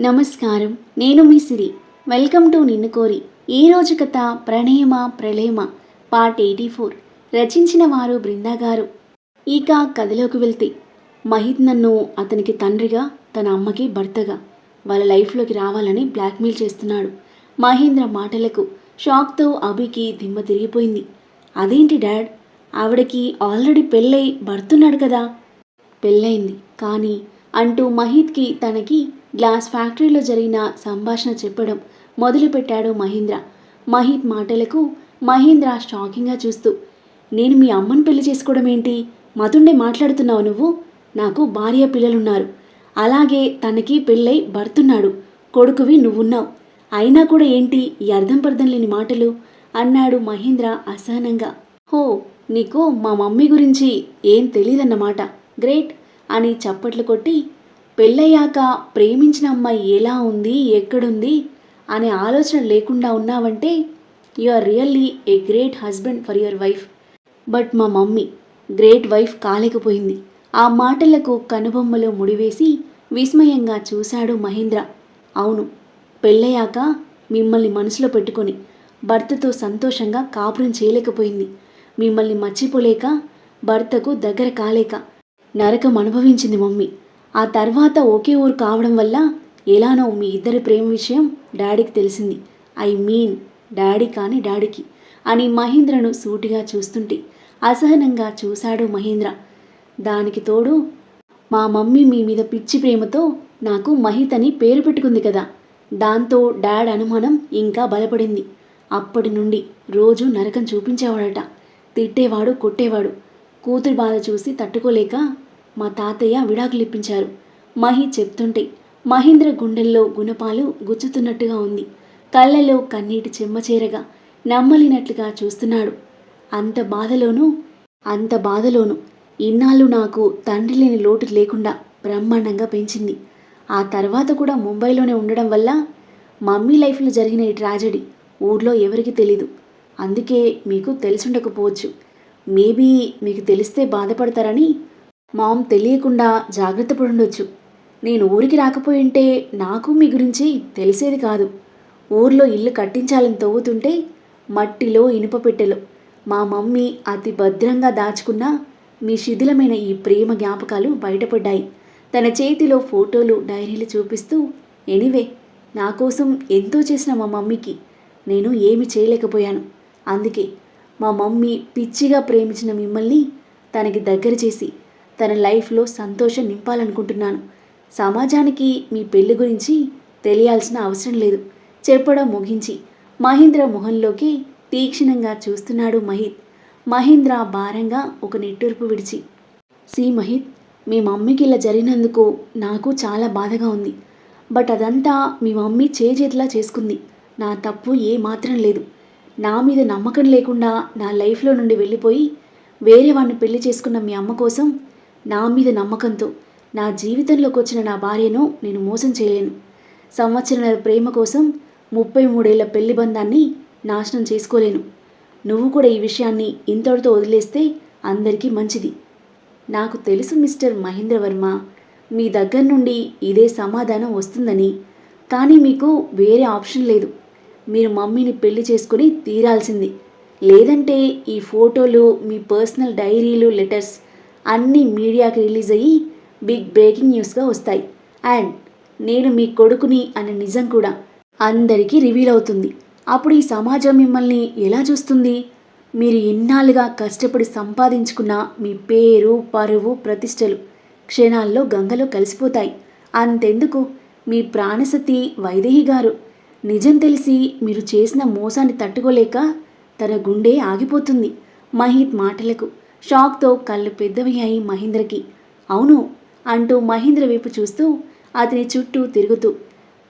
నమస్కారం. నేను మీ సిరి. Welcome to నిన్ను కోరి. ఈ రోజు కథ ప్రణేమ ప్రళయమ పార్ట్ ఎయిటీ ఫోర్. రచించిన వారు బృందా గారు. ఇక కథలోకి వెళ్తే మహిత్ నన్ను అతనికి తండ్రిగా తన అమ్మకి భర్తగా వాళ్ళ లైఫ్లోకి రావాలని బ్లాక్మెయిల్ చేస్తున్నాడు. మహేంద్ర మాటలకు షాక్తో అభికి దిమ్మ తిరిగిపోయింది. అదేంటి డాడ్? ఆవిడకి ఆల్రెడీ పెళ్ళై భర్తున్నాడు కదా? పెళ్ళయింది. కానీ అంటూ మహిత్కి తనకి గ్లాస్ ఫ్యాక్టరీలో జరిగిన సంభాషణ చెప్పడం మొదలుపెట్టాడు మహీంద్ర. మహిత్ మాటలకు మహీంద్ర షాకింగ్గా చూస్తూ నేను మీ అమ్మని పెళ్ళి చేసుకోవడం ఏంటి? మతుండే మాట్లాడుతున్నావు నువ్వు? నాకు భార్య పిల్లలున్నారు. అలాగే తనకి పెళ్ళై భర్తున్నాడు. కొడుకువి నువ్వున్నావు. అయినా కూడా ఏంటి ఈ అర్థం పర్థం లేని మాటలు? అన్నాడు మహేంద్ర అసహనంగా. హో నీకు మా మమ్మీ గురించి ఏం తెలియదన్నమాట గ్రేట్ అని చప్పట్లు కొట్టి పెళ్ళయ్యాక ప్రేమించిన అమ్మాయి ఎలా ఉంది ఎక్కడుంది అనే ఆలోచన లేకుండా ఉన్నావంటే you are really a great husband for your wife but మా మమ్మీ గ్రేట్ వైఫ్ కాలేకపోయింది. ఆ మాటలకు కనుబొమ్మలో ముడివేసి విస్మయంగా చూశాడు మహేంద్ర. అవును పెళ్ళయ్యాక మిమ్మల్ని మనసులో పెట్టుకొని భర్తతో సంతోషంగా కాపురం చేయలేకపోయింది. మిమ్మల్ని మర్చిపోలేక భర్తకు దగ్గర కాలేక నరకం అనుభవించింది మమ్మీ. ఆ తర్వాత ఒకే ఊరు కావడం వల్ల ఎలానో మీ ఇద్దరి ప్రేమ విషయం డాడీకి తెలిసింది. ఐ మీన్ డాడీ కానీ డాడీకి అని మహేంద్రను సూటిగా చూస్తుంటే అసహనంగా చూశాడు మహేంద్ర. దానికి తోడు మా మమ్మీ మీ మీద పిచ్చి ప్రేమతో నాకు మహిత్ అని పేరు పెట్టుకుంది కదా. దాంతో డాడ్ అనుమానం ఇంకా బలపడింది. అప్పటి నుండి రోజు నరకం చూపించేవాడట. తిట్టేవాడు కొట్టేవాడు. కూతురి బాధ చూసి తట్టుకోలేక మా తాతయ్య విడాకులిప్పించారు. మహి చెప్తుంటే మహేంద్ర గుండెల్లో గుణపాలు గుచ్చుతున్నట్టుగా ఉంది. కళ్ళలో కన్నీటి చెమ్మచేరగా నమ్మలేనట్లుగా చూస్తున్నాడు. అంత బాధలోనూ అంత బాధలోనూ ఇన్నాళ్ళు నాకు తండ్రి లేని లోటు లేకుండా బ్రహ్మాండంగా పెంచింది. ఆ తర్వాత కూడా ముంబైలోనే ఉండడం వల్ల మమ్మీ లైఫ్లో జరిగిన ఈ ట్రాజడీ ఊర్లో ఎవరికి తెలీదు. అందుకే మీకు తెలిసుండకపోవచ్చు. మేబీ మీకు తెలిస్తే బాధపడతారని మామ్ తెలియకుండా జాగ్రత్త పడుండొచ్చు. నేను ఊరికి రాకపోయింటే నాకు మీ గురించి తెలిసేది కాదు. ఊర్లో ఇల్లు కట్టించాలని తవ్వుతుంటే మట్టిలో ఇనుప పెట్టెలో. మా మమ్మీ అతి భద్రంగా దాచుకున్న మీ శిథిలమైన ఈ ప్రేమ జ్ఞాపకాలు బయటపడ్డాయి. తన చేతిలో ఫోటోలు డైరీలు చూపిస్తూ ఎనీవే నా కోసం ఎంతో చేసిన మా మమ్మీకి నేను ఏమి చేయలేకపోయాను. అందుకే మా మమ్మీ పిచ్చిగా ప్రేమించిన మిమ్మల్ని తనకి దగ్గర చేసి తన లైఫ్లో సంతోషం నింపాలనుకుంటున్నాను. సమాజానికి మీ పెళ్ళి గురించి తెలియాల్సిన అవసరం లేదు. చెప్పడం ముగించి మహేంద్ర మొహంలోకి తీక్షణంగా చూస్తున్నాడు మహిత్. మహేంద్ర భారంగా ఒక నిట్టూర్పు విడిచి సి మహిత్ మీ మమ్మీకి ఇలా జరిగినందుకు నాకు చాలా బాధగా ఉంది. బట్ అదంతా మీ మమ్మీ చేజేతిలా చేసుకుంది. నా తప్పు ఏ మాత్రం లేదు. నా మీద నమ్మకం లేకుండా నా లైఫ్లో నుండి వెళ్ళిపోయి వేరే వాడిని పెళ్ళి చేసుకున్న మీ అమ్మ కోసం నా మీద నమ్మకంతో నా జీవితంలోకి వచ్చిన నా భార్యను నేను మోసం చేయలేను. సంవత్సరాల ప్రేమ కోసం ముప్పై మూడేళ్ళ పెళ్ళి బంధాన్ని నాశనం చేసుకోలేను. నువ్వు కూడా ఈ విషయాన్ని ఇంతటితో వదిలేస్తే అందరికీ మంచిది. నాకు తెలుసు మిస్టర్ మహేంద్రవర్మ మీ దగ్గర నుండి ఇదే సమాధానం వస్తుందని కానీ మీకు వేరే ఆప్షన్ లేదు. మీరు మమ్మీని పెళ్ళి చేసుకుని తీరాల్సింది. లేదంటే ఈ ఫోటోలు మీ పర్సనల్ డైరీలు లెటర్స్ అన్నీ మీడియాకి రిలీజ్ అయ్యి బిగ్ బ్రేకింగ్ న్యూస్గా వస్తాయి. అండ్ నేను మీ కొడుకుని అనే నిజం కూడా అందరికీ రివీల్ అవుతుంది. అప్పుడు ఈ సమాజం మిమ్మల్ని ఎలా చూస్తుంది? మీరు ఇన్నాళ్ళుగా కష్టపడి సంపాదించుకున్న మీ పేరు పరువు ప్రతిష్టలు క్షణాల్లో గంగలో కలిసిపోతాయి. అంతెందుకు? మీ ప్రాణసతి వైదేహి గారు. నిజం తెలిసి మీరు చేసిన మోసాన్ని తట్టుకోలేక తన గుండె ఆగిపోతుంది. మహిత్ మాటలకు. షాక్తో కళ్ళు పెద్దవి అయి మహేంద్రకి అవును అంటూ మహేంద్ర వైపు చూస్తూ అతని చుట్టూ తిరుగుతూ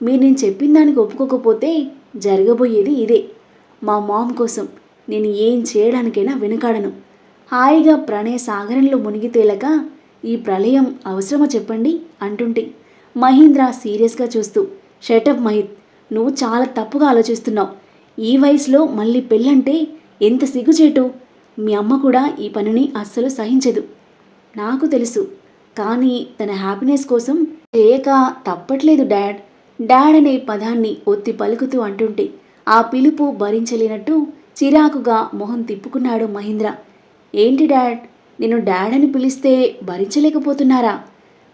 మీరు నేను చెప్పిన దానికి ఒప్పుకోకపోతే జరగబోయేది ఇదే. మా మామ్ కోసం నేను ఏం చేయడానికైనా వెనుకాడను. హాయిగా ప్రణయ సాగరంలో మునిగి తేలక ఈ ప్రళయం అవసరమా చెప్పండి అంటుంటే మహీంద్ర సీరియస్గా చూస్తూ షటప్ మహిత్ నువ్వు చాలా తప్పుగా ఆలోచిస్తున్నావు. ఈ వయసులో మళ్ళీ పెళ్ళంటే ఎంత సిగ్గుచేటు? మీ అమ్మ కూడా ఈ పనిని అస్సలు సహించదు. నాకు తెలుసు. కానీ తన హ్యాపీనెస్ కోసం చేయక తప్పట్లేదు డాడ్. డాడ్ అనే పదాన్ని ఒత్తి పలుకుతూ అంటుంటే ఆ పిలుపు భరించలేనట్టు చిరాకుగా మొహం తిప్పుకున్నాడు మహేంద్ర. ఏంటి డాడ్? నేను డాడ్ అని పిలిస్తే భరించలేకపోతున్నారా?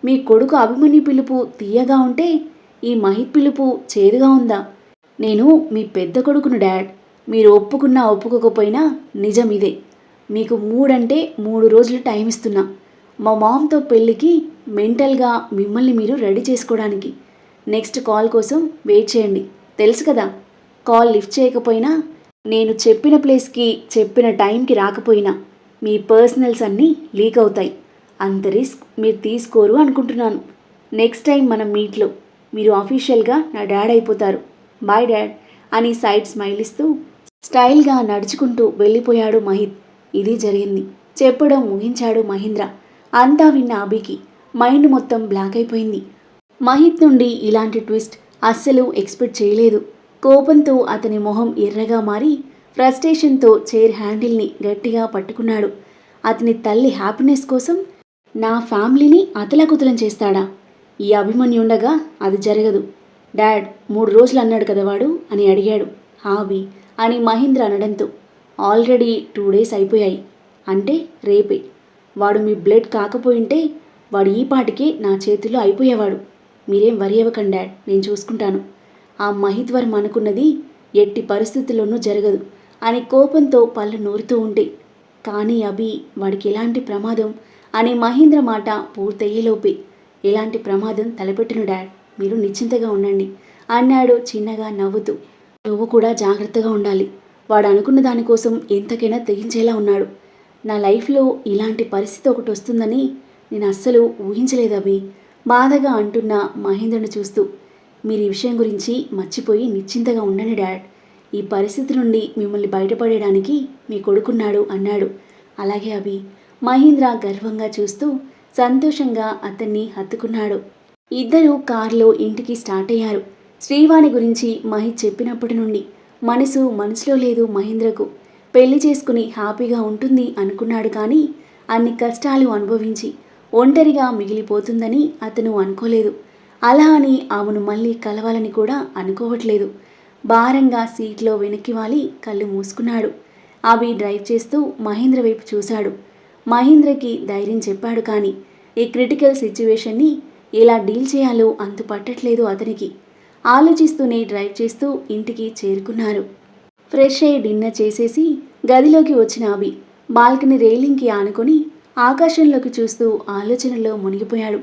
మీ కొడుకు అభిమన్యు పిలుపు తీయగా ఉంటే ఈ మహిత్ పిలుపు చేదుగా ఉందా? నేను మీ పెద్ద కొడుకును డాడ్. మీరు ఒప్పుకున్నా ఒప్పుకోకపోయినా నిజం ఇదే. మీకు మూడంటే మూడు రోజులు టైం ఇస్తున్నా. మా మామ్తో పెళ్ళికి మెంటల్గా మిమ్మల్ని మీరు రెడీ చేసుకోవడానికి. నెక్స్ట్ కాల్ కోసం వెయిట్ చేయండి. తెలుసు కదా కాల్ లిఫ్ట్ చేయకపోయినా నేను చెప్పిన ప్లేస్కి చెప్పిన టైంకి రాకపోయినా మీ పర్సనల్స్ అన్నీ లీక్ అవుతాయి. అంత రిస్క్ మీరు తీసుకోరు అనుకుంటున్నాను. నెక్స్ట్ టైం మన మీట్లో మీరు అఫీషియల్గా నా డాడ్ అయిపోతారు. బాయ్ డాడ్ అని సైడ్ స్మైల్ ఇస్తూ స్టైల్గా నడుచుకుంటూ వెళ్ళిపోయాడు మహిత్. ఇది జరిగింది. చెప్పడం ముగించాడు మహీంద్ర. అంతా విన్న అభికి మైండ్ మొత్తం బ్లాక్ అయిపోయింది. మహిత్ నుండి ఇలాంటి ట్విస్ట్ అస్సలు ఎక్స్పెక్ట్ చేయలేదు. కోపంతో అతని మొహం ఎర్రగా మారి ఫ్రస్ట్రేషన్తో చైర్ హ్యాండిల్ని గట్టిగా పట్టుకున్నాడు. అతని తల్లి హ్యాపీనెస్ కోసం నా ఫ్యామిలీని అతలకుతలం చేస్తాడా? ఈ అభిమన్యు ఉండగా అది జరగదు. డాడ్ మూడు రోజులు అన్నాడు కదా వాడు అని అడిగాడు. హాబీ అని మహేంద్ర అనడంతో ఆల్రెడీ టూ డేస్ అయిపోయాయి. అంటే రేపే. వాడు మీ బ్లడ్ కాకపోయింటే వాడు ఈ పాటికే నా చేతిలో అయిపోయేవాడు. మీరేం వరి అవ్వకండి డాడ్ నేను చూసుకుంటాను. ఆ మహిత్వరం అనుకున్నది ఎట్టి పరిస్థితుల్లోనూ జరగదు అని కోపంతో పళ్ళు నూరుతూ ఉంటే కానీ అభి వాడికి ఎలాంటి ప్రమాదం అనే మహేంద్ర మాట పూర్తయ్యేలోపే ఎలాంటి ప్రమాదం తలపెట్టిన డాడ్ మీరు నిశ్చింతగా ఉండండి అన్నాడు చిన్నగా నవ్వుతూ. నువ్వు కూడా జాగ్రత్తగా ఉండాలి. వాడు అనుకున్న దానికోసం ఎంతకైనా తెగించేలా ఉన్నాడు. నా లైఫ్లో ఇలాంటి పరిస్థితి ఒకటి వస్తుందని నేను అస్సలు ఊహించలేదు బాధగా అంటున్న మహేంద్రను చూస్తూ మీరు ఈ విషయం గురించి మర్చిపోయి నిశ్చింతగా ఉండండి డాడ్. ఈ పరిస్థితి నుండి మిమ్మల్ని బయటపడేయడానికి మీ కొడుకున్నాడు అన్నాడు. అలాగే అవి మహేంద్ర గర్వంగా చూస్తూ సంతోషంగా అతన్ని హత్తుకున్నాడు. ఇద్దరూ కారులో ఇంటికి స్టార్ట్ అయ్యారు. శ్రీవాణి గురించి మహి చెప్పినప్పటి నుండి మనసు మనసులో లేదు మహేంద్రకు. పెళ్ళి చేసుకుని హ్యాపీగా ఉంటుంది అనుకున్నాడు కానీ అన్ని కష్టాలు అనుభవించి ఒంటరిగా మిగిలిపోతుందని అతను అనుకోలేదు. అలా అని ఆమెను మళ్ళీ కలవాలని కూడా అనుకోవట్లేదు. భారంగా సీట్లో వెనక్కి వాలి కళ్ళు మూసుకున్నాడు. అవి డ్రైవ్ చేస్తూ మహేంద్ర వైపు చూశాడు. మహేంద్రకి ధైర్యం చెప్పాడు కానీ ఈ క్రిటికల్ సిచ్యువేషన్ని ఎలా డీల్ చేయాలో అంతు పట్టట్లేదు అతనికి. ఆలోచిస్తూనే డ్రైవ్ చేస్తూ ఇంటికి చేరుకున్నారు. ఫ్రెష్ అయ్యి డిన్నర్ చేసేసి గదిలోకి వచ్చిన అభి బాల్కనీ రైలింగ్కి ఆనుకొని ఆకాశంలోకి చూస్తూ ఆలోచనలో మునిగిపోయాడు.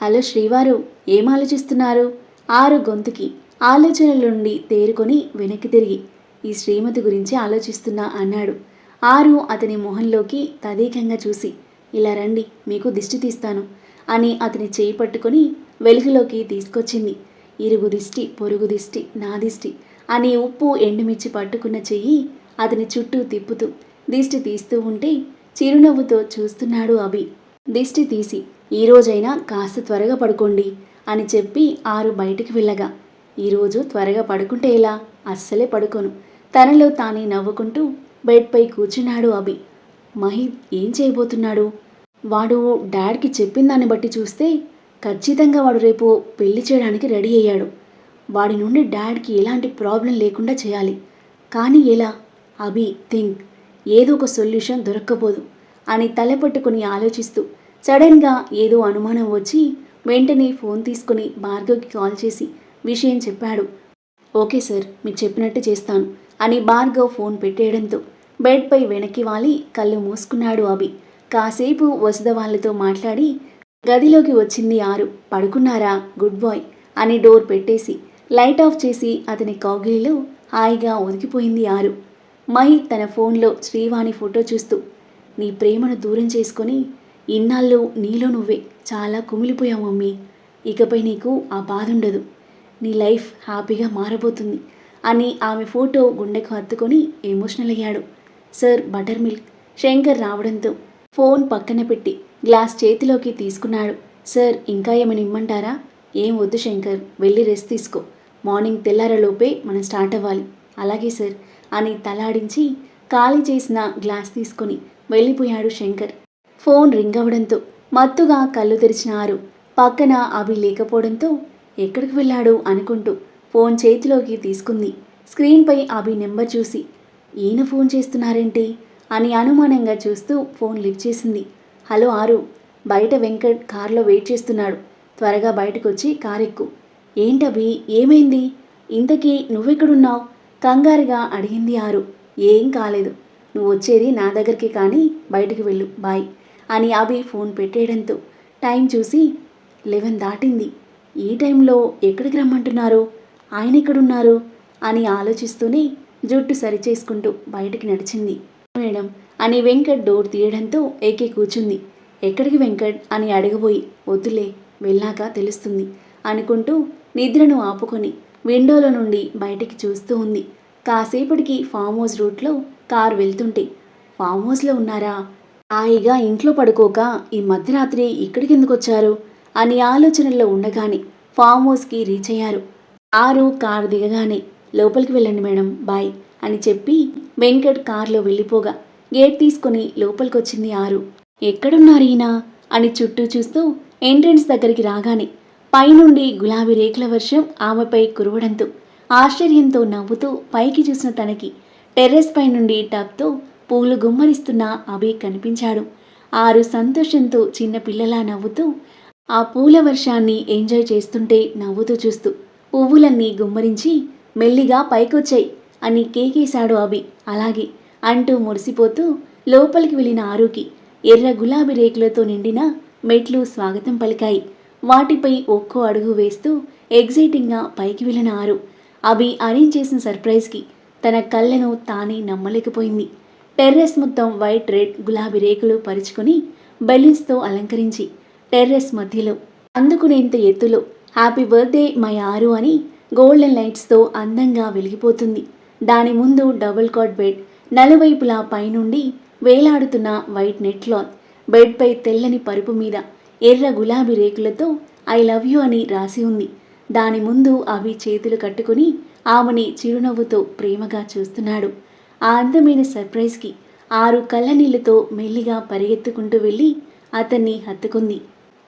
హలో శ్రీవారు ఏం ఆలోచిస్తున్నారు? ఆరు గొంతుకి ఆలోచనల నుండి తేరుకొని వెనక్కి తిరిగి ఈ శ్రీమతి గురించి ఆలోచిస్తున్నా అన్నాడు. ఆరు అతని మొహంలోకి తదేకంగా చూసి ఇలా రండి మీకు దిష్టి తీస్తాను అని అతని చేయి పట్టుకొని వెలుగులోకి తీసుకొచ్చింది. ఇరుగు దిష్టి పొరుగు దిష్టి నా దిష్టి అని ఉప్పు ఎండుమిర్చి పట్టుకున్న చెయ్యి అతని చుట్టూ తిప్పుతూ దిష్టి తీస్తూ ఉంటే చిరునవ్వుతో చూస్తున్నాడు అభి. దిష్టి తీసి ఈ రోజైనా కాస్త త్వరగా పడుకోండి అని చెప్పి ఆరు బయటికి వెళ్ళగా ఈరోజు త్వరగా పడుకుంటే ఎలా? అస్సలే పడుకోను తనలో తానే నవ్వుకుంటూ బెడ్పై కూర్చున్నాడు అభి. మహిత్ ఏం చేయబోతున్నాడు? వాడు డాడ్కి చెప్పిన దాన్ని బట్టి చూస్తే ఖచ్చితంగా వాడు రేపు పెళ్ళి చేయడానికి రెడీ అయ్యాడు. వాడి నుండి డాడ్కి ఎలాంటి ప్రాబ్లం లేకుండా చేయాలి. కానీ ఎలా? అభి థింక్. ఏదో ఒక సొల్యూషన్ దొరక్కపోదు అని తలపట్టుకుని ఆలోచిస్తూ సడన్గా ఏదో అనుమానం వచ్చి వెంటనే ఫోన్ తీసుకుని భార్గవ్కి కాల్ చేసి విషయం చెప్పాడు. ఓకే సార్ మీకు చెప్పినట్టు చేస్తాను అని భార్గవ్ ఫోన్ పెట్టేయడంతో బెడ్పై వెనక్కి వాలి కళ్ళు మూసుకున్నాడు అభి. కాసేపు వసుద వాళ్ళతో మాట్లాడి గదిలోకి వచ్చింది ఆరు. పడుకున్నారా? గుడ్ బాయ్ అని డోర్ పెట్టేసి లైట్ ఆఫ్ చేసి అతని కౌగిలిలో హాయిగా ఒదిగిపోయింది ఆరు. మహి తన ఫోన్లో శ్రీవాణి ఫోటో చూస్తూ నీ ప్రేమను దూరం చేసుకొని ఇన్నాళ్ళు నీలో నువ్వే చాలా కుమిలిపోయావు మమ్మీ. ఇకపై నీకు ఆ బాధ ఉండదు నీ లైఫ్ హ్యాపీగా మారబోతుంది అని ఆమె ఫోటో గుండెకు హత్తుకొని ఎమోషనల్ అయ్యాడు. సార్ బటర్ మిల్క్ శంకర్ రావడంతో ఫోన్ పక్కన పెట్టి గ్లాస్ చేతిలోకి తీసుకున్నాడు. సార్ ఇంకా ఏమైనా ఇమ్మంటారా? ఏం వద్దు శంకర్ వెళ్ళి రెస్ట్ తీసుకో. మార్నింగ్ తెల్లారలోపే మనం స్టార్ట్ అవ్వాలి. అలాగే సార్ అని తలాడించి ఖాళీ చేసిన గ్లాస్ తీసుకొని వెళ్ళిపోయాడు శంకర్. ఫోన్ రింగ్ అవ్వడంతో మత్తుగా కళ్ళు తెరిచినారు పక్కన అవి లేకపోవడంతో ఎక్కడికి వెళ్ళాడు అనుకుంటూ ఫోన్ చేతిలోకి తీసుకుంది. స్క్రీన్పై అభి నెంబర్ చూసి ఈయన ఫోన్ చేస్తున్నారేంటి? అని అనుమానంగా చూస్తూ ఫోన్ లిఫ్ట్ చేసింది. హలో ఆరు. బయట వెంకట్ కారులో వెయిట్ చేస్తున్నాడు. త్వరగా బయటకు వచ్చి కారెక్కు ఏంటభి ఏమైంది? ఇంతకీ నువ్వెక్కడున్నావు? కంగారుగా అడిగింది ఆరు. ఏం కాలేదు. నువ్వు వచ్చేది నా దగ్గరికి కానీ బయటికి వెళ్ళు. బాయ్ అని అభి ఫోన్ పెట్టేయడంతో టైం చూసి లెవెన్ దాటింది. ఈ టైంలో ఎక్కడికి రమ్మంటున్నారు? ఆయన ఎక్కడున్నారు? అని ఆలోచిస్తూనే జుట్టు సరిచేసుకుంటూ బయటికి నడిచింది. మేడం అని వెంకట్ డోర్ తీయడంతో ఏకే కూర్చుంది. ఎక్కడికి వెంకట్? అని అడగబోయి వద్దులే వెళ్ళాక తెలుస్తుంది అనుకుంటూ నిద్రను ఆపుకొని విండోలో నుండి బయటికి చూస్తూ ఉంది. కాసేపటికి ఫామ్ హౌస్ రూట్లో కారు వెళ్తుంటే ఫామ్ హౌస్లో ఉన్నారా? హాయిగా ఇంట్లో పడుకోక ఈ మధ్యరాత్రి ఇక్కడికి ఎందుకు వచ్చారు అని ఆలోచనల్లో ఉండగానే ఫామ్ హౌస్కి రీచ్ అయ్యారు. ఆరు కారు దిగగానే లోపలికి వెళ్ళండి మేడం బాయ్ అని చెప్పి వెంకట్ కారులో వెళ్ళిపోగా గేట్ తీసుకుని లోపలికొచ్చింది ఆరు. ఎక్కడున్నారు ఈయన? అని చుట్టూ చూస్తూ ఎంట్రన్స్ దగ్గరికి రాగానే పైనుండి గులాబీ రేకుల వర్షం ఆమెపై కురవడంతో ఆశ్చర్యంతో నవ్వుతూ పైకి చూసిన తనకి టెర్రస్ పై నుండి టబ్తో పూలు గుమ్మరిస్తున్న అభి కనిపించాడు. ఆరు సంతోషంతో చిన్న పిల్లలా నవ్వుతూ ఆ పూల వర్షాన్ని ఎంజాయ్ చేస్తుంటే నవ్వుతూ చూస్తూ పువ్వులన్నీ గుమ్మరించి మెల్లిగా పైకొచ్చాయి. అని కేకేశాడు అభి. అలాగే అంటూ మురిసిపోతూ లోపలికి వెళ్ళిన ఆరుకి ఎర్ర గులాబీ రేకులతో నిండిన మెట్లు స్వాగతం పలికాయి. వాటిపై ఒక్కో అడుగు వేస్తూ ఎగ్జైటింగ్గా పైకి వెళ్ళిన ఆరు. అభి అరేంజ్ చేసిన సర్ప్రైజ్కి తన కళ్ళను తానే నమ్మలేకపోయింది. టెర్రస్ మొత్తం వైట్ రెడ్ గులాబీ రేకులు పరుచుకుని బెలూన్స్తో అలంకరించి టెర్రస్ మధ్యలో అందుకునేంత ఎత్తులో హ్యాపీ బర్త్డే మై ఆరు అని గోల్డెన్ లైట్స్తో అందంగా వెలిగిపోతుంది. దాని ముందు డబుల్ కాట్ బెడ్ నలువైపులా పైనుండి వేలాడుతున్న వైట్ నెట్ క్లాత్ బెడ్పై తెల్లని పరుపు మీద ఎర్ర గులాబీ రేకులతో ఐ లవ్ యూ అని రాసి ఉంది. దాని ముందు అవి చేతులు కట్టుకుని ఆమెని చిరునవ్వుతో ప్రేమగా చూస్తున్నాడు. ఆ అందమైన సర్ప్రైజ్కి ఆరు కళ్ళ నీళ్ళతో మెల్లిగా పరిగెత్తుకుంటూ వెళ్ళి అతన్ని హత్తుకుంది.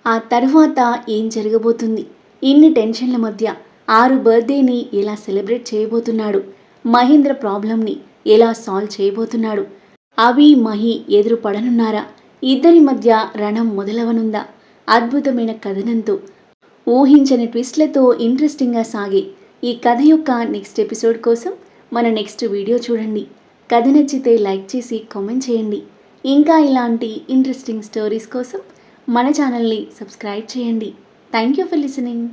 ఆ తర్వాత ఏం జరగబోతుంది? ఇన్ని టెన్షన్ల మధ్య ఆరు బర్త్డేని ఎలా సెలబ్రేట్ చేయబోతున్నాడు? మహేంద్ర ప్రాబ్లంని ఎలా సాల్వ్ చేయబోతున్నాడు? అవి మహి ఎదురు పడనున్నారా ఇద్దరి మధ్య రణం మొదలవనుందా? అద్భుతమైన కథనంతో ఊహించని ట్విస్ట్లతో ఇంట్రెస్టింగ్గా సాగే ఈ కథ యొక్క నెక్స్ట్ ఎపిసోడ్ కోసం మన నెక్స్ట్ వీడియో చూడండి. కథ నచ్చితే లైక్ చేసి కామెంట్ చేయండి. ఇంకా ఇలాంటి ఇంట్రెస్టింగ్ స్టోరీస్ కోసం మన ఛానల్ని సబ్స్క్రైబ్ చేయండి. Thank you for listening.